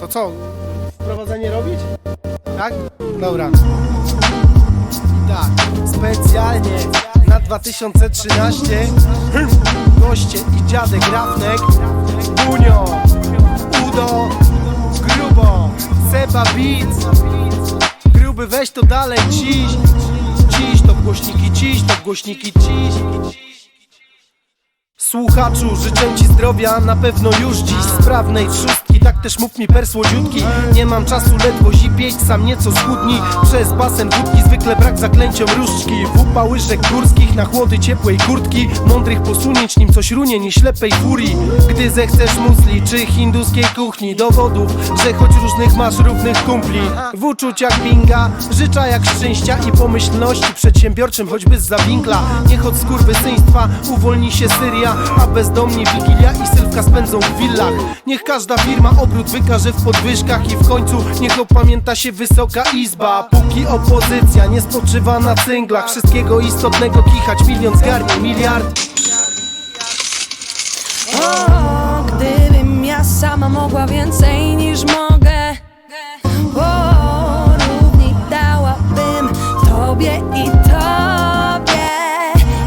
To co? Wprowadzenie robić? Tak? Dobra. Tak, specjalnie na 2013 goście i dziadek Rafnek, Bunio, Udo, Grubo, Seba Beats, Gruby weź to dalej, ciś, ciś to głośniki, ciś to głośniki, ciś. Słuchaczu, życzę ci zdrowia, na pewno już dziś sprawnej trzustki Tak też mów mi per słodziutki. Nie mam czasu ledwo zipieć, sam nieco schudni Przez basen wódki, zwykle brak zaklęciom różdżki Wupa łyżek górskich na chłody ciepłej kurtki. Mądrych posunięć, nim coś runie, nie ślepej furii. Gdy zechcesz musli czy hinduskiej kuchni Dowodów, że choć różnych masz równych kumpli. W uczuciach binga, życza jak szczęścia i pomyślności Przedsiębiorczym choćby z winkla Niech od skurwysyństwa uwolni się Syria A bezdomni Wigilia i Sylwka spędzą w willach. Niech każda firma obrót wykaże w podwyżkach I w końcu niech opamięta się Wysoka Izba. Póki opozycja nie spoczywa na cynglach Wszystkiego istotnego kichać milion zgarnie miliard. O, gdybym ja sama mogła więcej niż mogę O, równik dałabym Tobie i Tobie.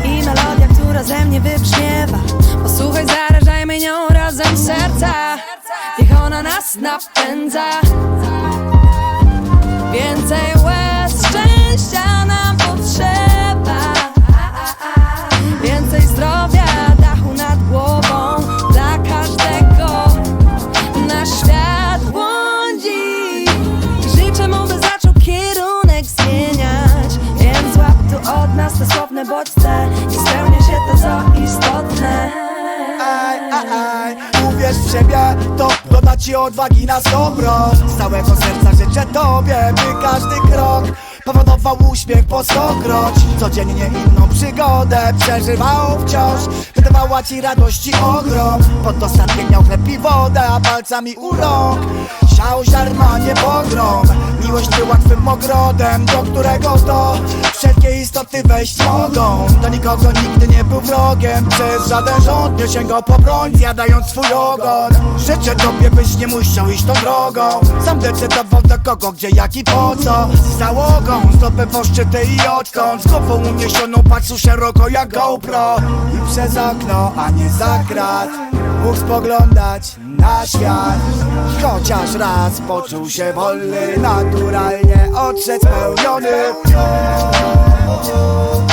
I melodia, która ze mnie wybrzmiewa. Posłuchaj, zarażajmy nią razem serca napędza Więcej łez szczęścia nam potrzeba. Więcej zdrowia, dachu nad głową Dla każdego. Na świat błądzi. Życzę mu, by zaczął kierunek zmieniać. Więc złap tu od nas te słowne bodźce I spełnia się to, co istotne Aj, aj, aj, uwierz w siebie, to doda ci odwagi na dobro Z całego serca życzę tobie, by każdy krok Powodował uśmiech po stokroć. Codziennie inną przygodę przeżywał wciąż Wydawała ci radości ogrom. Pod dostatkiem miał chleb i wodę, a palcami urok. Siał ziarna, nie pogrom. Miłość była twym ogrodem, do którego to Istoty wejść mogą. Do nikogo nigdy nie był wrogiem. Przez żaden rząd nie sięgał po broń Zjadając swój ogon. Życzę tobie, byś nie musiał iść tą drogą. Sam decydował do kogo, gdzie, jak i po co. Z załogą, zdobywą szczyty i odkąd. Z głową uniesioną patrzył szeroko jak GoPro. I przez okno, a nie za krat. Mógł spoglądać na świat. Chociaż raz poczuł się wolny Naturalnie odszedł spełniony time.